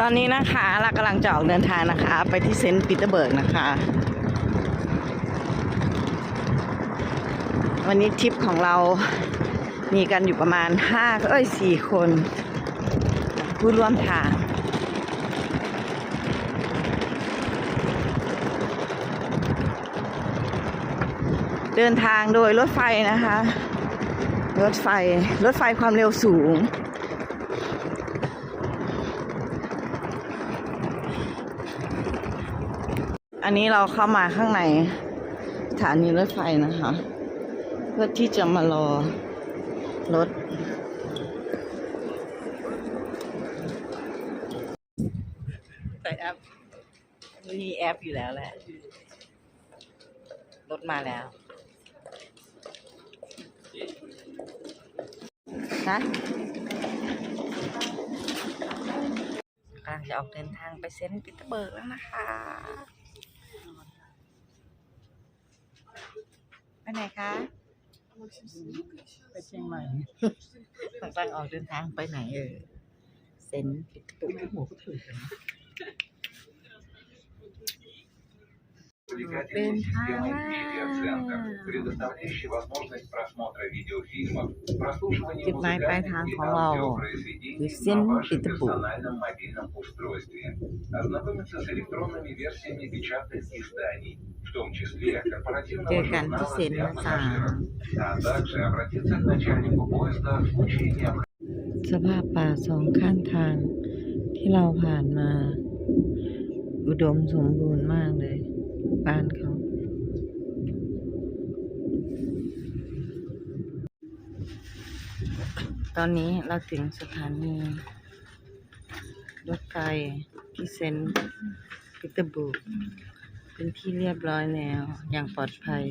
ตอนนี้นะคะเรากำลังจะออกเดินทางนะคะ ไปที่เซนต์ปีเตอร์เบิร์กนะคะ วันนี้ทริปของเรามีกันอยู่ประมาณห้าเอ้ยสี่คน ผู้ร่วมทางเดินทางโดยรถไฟนะคะ รถไฟ รถไฟความเร็วสูง อันนี้เราเข้ามาข้างในสถานีรถไฟนะคะ เพื่อที่จะมารอรถ ใส่แอปมีแอปอยู่แล้วแหละ รถมาแล้วนะกำลังจะออกเดินทางไปเซนต์ปีเตอร์เบิร์กแล้วนะคะ ไปไหนคะไปเชียงใหม่กำลังออกเดินทางไปไหนเออเซนต์ปีเตอร์เบิร์กหมูก็ถือกัน จุดหมายปลายทางของเราคือเส้นปิดตะปูเจอกันที่เซ็นสามสภาพป่าสองข้างทางที่เราผ่านมา อุดมสมบูรณ์มากเลย บ้านเขาตอนนี้เราถึงสถานีรถไฟที่เซนต์ปีเตอร์บุกเป็นที่เรียบร้อยแล้ว อย่างปลอดภัย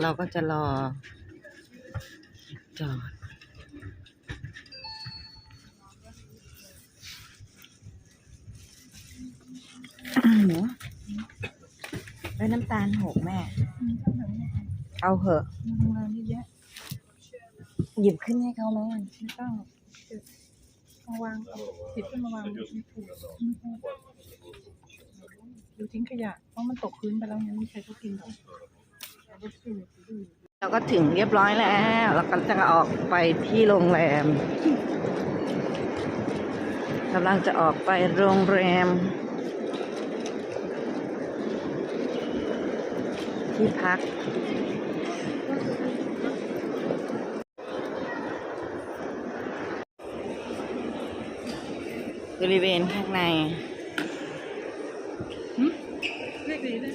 เราก็จะรอ จอด หนูไว้น้ำตาลหกแม่ เอาเหอะโรงแรมเยอะแยะหยิบขึ้นให้เขาไหมไม่ต้องมาวางเอาติดขึ้นมาวางไม่ถูกดูทิ้งขยะเพราะมันตกพื้นไปแล้วยังไม่มีใครเขากินหรอก เราก็ถึงเรียบร้อยแล้ว เราก็จะออกไปที่โรงแรมกำลังจะออกไปโรงแรม ที่พักบริเวณข้างใน เรียกดีเลย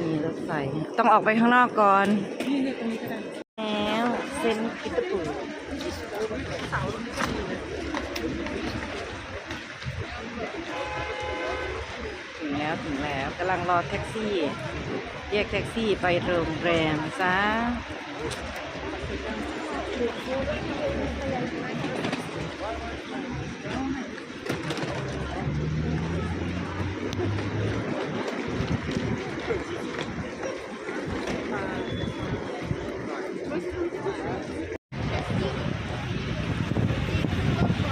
สถานีรถไฟ ต้องออกไปข้างนอกก่อนนี่เรียกตรงนี้ก็ได้แล้วเส้นพิตปูถึงแล้วถึงแล้วกำลังรอแท็กซี่เรียกแท็กซี่ไปโรงแรมซะ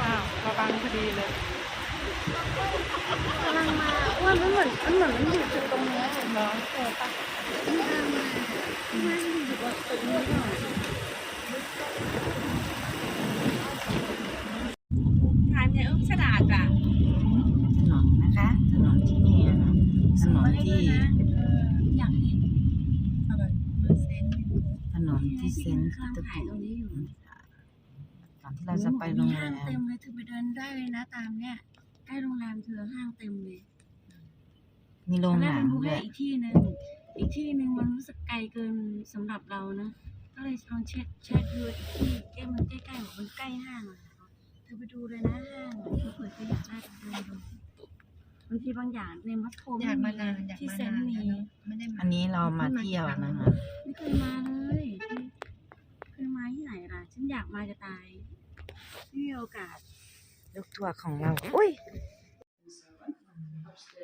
อ้าวมาบังพอดีเลย กำลังมา ว่ามันเหมือนมันเหมือนมันอยู่จุดตรงเนี้ยเนาะเออปะมันกำลังมามันอยู่บบจุดนี้ก่อนทานเนี่ยอุ้มฉลาดอะถนนนะคะ ถนนที่นี่นะคะถนนที่อยากเห็นอะไรเซนถนนที่เซนต์ตถ่ายตปูรงนี้อยู่ก่อนที่เราจะไปโรงแรมห้างเต็มเลยเธอไปเดินได้เลยนะตามเนี่ยใกล้โรงแรมเธอห้างเต็มเลย มีโรตงอนแรหกนัมังนดูด้แค่วยอีกที่หนึ่งอีกที่หนึ่งมันรู้สึกไกลเกินสำหรับเรานะ ก็เลยลองเช็คเช็คดูอีกที่ใกล้มันใกล้ๆบอกมันใกล้ห้างอะเธอไปดูเลยนะห้างอะเธอเปิดก็อยากได้เดินดูบางทีบางอย่างในมัดโคอยากมานานอยากที่มาเซนนานต์มีแล้วเนอะไม่ได้มาอันนี้เรามาเที่ยวนะคะ ไม่เคยมาเลยเคยมาที่ไหนล่ะ ฉันอยากมาจะตายไม่มีโอกาส ลูกทัวร์ของเรา อุ้ยอั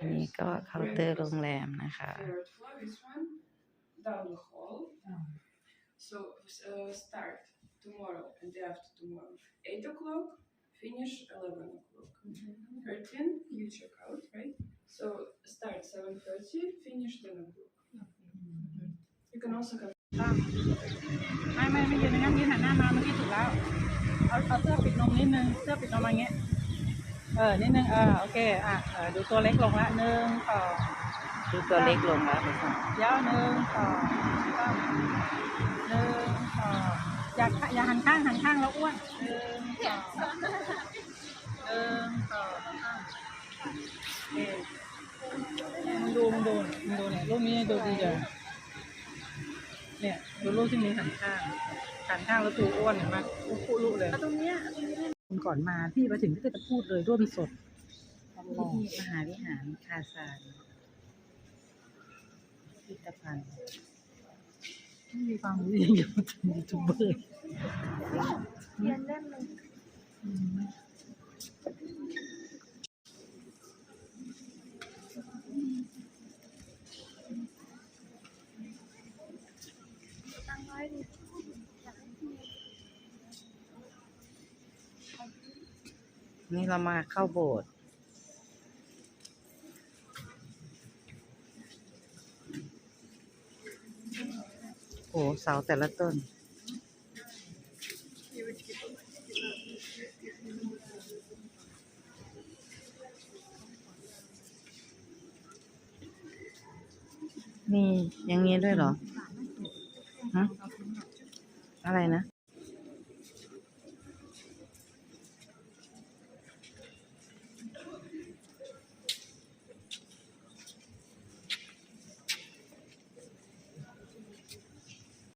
นนี้ก็เคาน์เตอร์โรงแรมนะคะ Third floor, this one, down the hall. So uh, start tomorrow and day after tomorrow, eight o'clock. Finish eleven o'clock. Thirteen, you check out, right? So start seven thirty, finish ten o'clock. You can also have ไม่ไม่ไม่ยืนอย่างนั้นยืนหันหน้ามาเมื่อกี้ถูกแล้ว เอาเอาเสื้อปิดนมนิดนึง เสื้อปิดนมมาอย่างเงี้ย เออ นิดนึงเออโอเค อะเออดูตัวเล็กลงละหนึ่งสองดูตัวเล็กลงแล้วทุกคนยาวหนึ่งสองสามหนึ่งสองอย่าอย่าหันข้างหันข้างแล้วอ้วนหนึ่งสองหนึ่งสองสามโอเคมึงดูมึงดูมึงดูเนี่ยรูปนี้ดูดีจังเนี่ยดูรูปที่มีหันข้างหันข้างแล้วตัวอ้วนเห็นไหมอ้วนลูกเลยตรงเนี้ย คนก่อนมาพี่มาถึงก็จะพูดเลยร่วมสดที่มหาวิหารคาซานพิพิธภัณฑ์ไม่มีความรู้อย่างเดียวถึงยูทูบเบอร์เรียนเล่มหนึ่ง นี่เรามาเข้าโบสถ์โอ้เสาแต่ละต้น มีอย่างนี้ด้วยเหรอฮะอะไรนะ